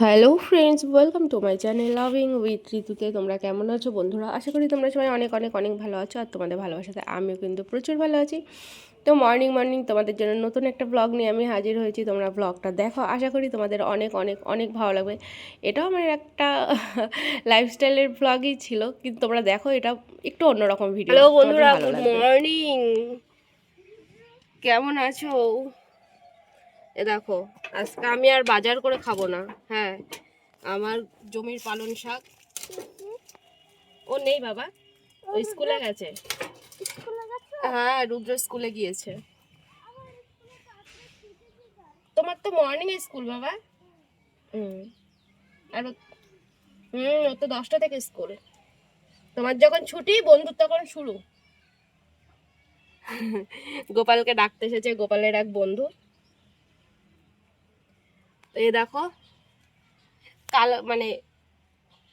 Hello friends welcome to my channel loving with ঋতুতে তোমরা কেমন আছো বন্ধুরা? আশা করি তোমরা সবাই অনেক অনেক অনেক ভালো আছো আর তোমাদের ভালোবাসাতে আমিও কিন্তু প্রচুর ভালো আছি। তো মর্নিং মর্নিং তোমাদের জন্য নতুন একটা ব্লগ নিয়ে আমি হাজির হয়েছি। তোমরা ব্লগটা দেখো। আশা করি তোমাদের অনেক অনেক অনেক ভালো লাগবে। এটাও আমার একটা লাইফস্টাইলের ব্লগই ছিল কিন্তু তোমরা দেখো এটা একটু অন্যরকম ভিডিও হ্যালো বন্ধুরা গুড মর্নিং কেমন আছো? এ দেখো, আজকে আমি আর বাজার করে খাব না। হ্যাঁ আমার জমির পালন শাক। ও নেই বাবা, ও স্কুলে গেছে। হ্যাঁ রুদ্র স্কুলে গিয়েছে। তোমার তো মর্নিং স্কুল বাবা। হুম, আর হুম, ও তো দশটা থেকে স্কুল তোমার যখন ছুটি বন্ধুর তখন শুরু। গোপালকে ডাকতে এসেছে, গোপালের এক বন্ধু। তো এই দেখো, কাল মানে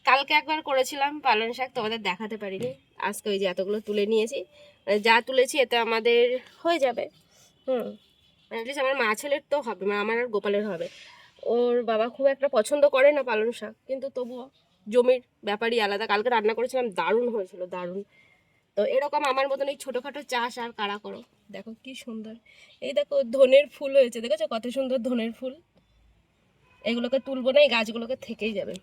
কালকে একবার করেছিলাম পালং শাক, তোমাদের দেখাতে পারিনি। আজকে ওই যে এতগুলো তুলে নিয়েছি। মানে যা তুলেছি, এতে আমাদের হয়ে যাবে। হুম মানে আমার মা ছেলের তো হবে মানে আমার আর গোপালের হবে। ওর বাবা খুব একটা পছন্দ করে না পালং শাক, কিন্তু তবুও জমির ব্যাপারই আলাদা। কালকে রান্না করেছিলাম, দারুণ হয়েছিল, দারুণ। তো এরকম আমার মতন এই ছোটোখাটো চাষ আর কারা করো? দেখো কি সুন্দর। এই দেখো ধনের ফুল হয়েছে, দেখেছ? কত সুন্দর ধনের ফুল। এগুলোকে তুলবো না, এই গাছগুলোকে থেকেই যাবে।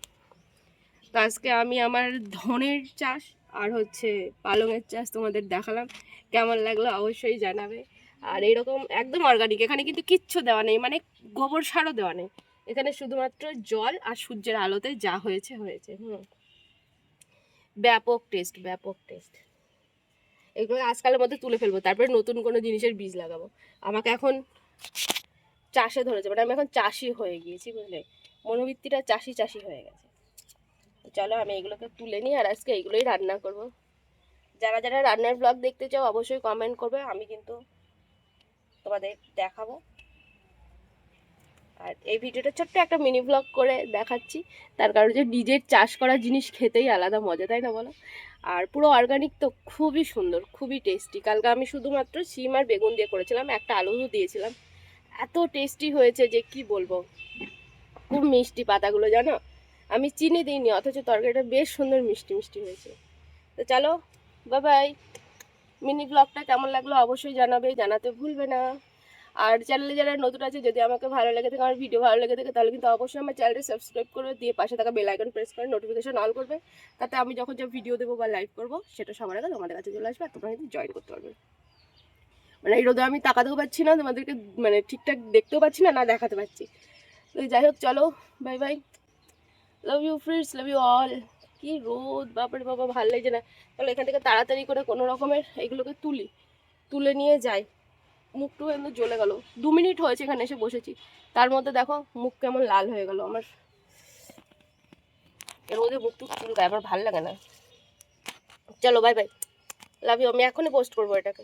তো আজকে আমি আমার ধনের চাষ আর হচ্ছে পালংয়ের চাষ তোমাদের দেখালাম, কেমন লাগল অবশ্যই জানাবে। আর এরকম একদম অর্গানিক এখানে কিন্তু কিচ্ছু দেওয়া নেই মানে গোবর সারও দেওয়া নেই। এখানে শুধুমাত্র জল আর সূর্যের আলোতে যা হয়েছে হয়েছে, হুম। ব্যাপক টেস্ট ব্যাপক টেস্ট এগুলো আজকালের মধ্যে তুলে ফেলব, তারপরে নতুন কোনো জিনিসের বীজ লাগাবো। আমাকে এখন চাষে ধরেছে মানে আমি এখন চাষি হয়ে গিয়েছি, বুঝলে? মনোবৃত্তিটা চাষি চাষি হয়ে গেছে। চলো আমি এগুলোকে তুলে নিই আর আজকে এইগুলোই রান্না করব। যারা যারা রান্নার ব্লগ দেখতে চাও অবশ্যই কমেন্ট করবে, আমি কিন্তু তোমাদের দেখাবো। আর এই ভিডিওটা ছোট্ট একটা মিনি ব্লগ করে দেখাচ্ছি। তার কারণ যে নিজের চাষ করা জিনিস খেতেই আলাদা মজা, তাই না বলো? আর পুরো অর্গানিক তো খুবই সুন্দর, খুবই টেস্টি কালকে আমি শুধুমাত্র সিম আর বেগুন দিয়ে করেছিলাম, একটা আলুও দিয়েছিলাম। এত টেস্টি হয়েছে যে কি বলব? খুব মিষ্টি পাতাগুলো, জানো? আমি চিনি দিইনি, অথচ তরকারিটা বেশ সুন্দর মিষ্টি মিষ্টি হয়েছে। তো চলো বাবাই মিনি ব্লগটা কেমন লাগল অবশ্যই জানাবে, জানাতে ভুলবে না। আর চ্যানেলে যারা নতুন আছে, যদি আমাকে ভালো লেগে থাকে, আমার ভিডিও ভালো লেগে থাকে, তাহলে কিন্তু অবশ্যই আমার চ্যানেলটা সাবস্ক্রাইব করবে দিয়ে পাশে থাকা বেল আইকন প্রেস করে নোটিফিকেশন অল করবে। তাতে আমি যখন যা ভিডিও দেবো বা লাইভ করব, সেটা সবার আগে তোমাদের কাছে চলে আসবে, আর তোমরা কিন্তু জয়েন করতে পারবে। মানে এই রোদে আমি তাকাতেও পাচ্ছি না, তোমাদেরকে মানে ঠিকঠাক দেখতেও পাচ্ছি না না দেখাতে পাচ্ছি। তো যাই হোক, চলো bye bye love you friends love you all কি রোদ, বাপরে বাবা, ভালো লাগছে না। তাহলে এখান থেকে তাড়াতাড়ি করে কোনো রকমের এগুলোকে তুলি, তুলে নিয়ে যাই। মুখটু কিন্তু জ্বলে গেল। দু মিনিট হয়েছে এখানে এসে বসেছি। তার মধ্যে দেখো, মুখ কেমন লাল হয়ে গেল। আমার এর মধ্যে মুখ টুক চুলকায় আমার ভালো লাগে না। চলো বাই বাই লাভ ইউ আমি এখনই পোস্ট করব এটাকে।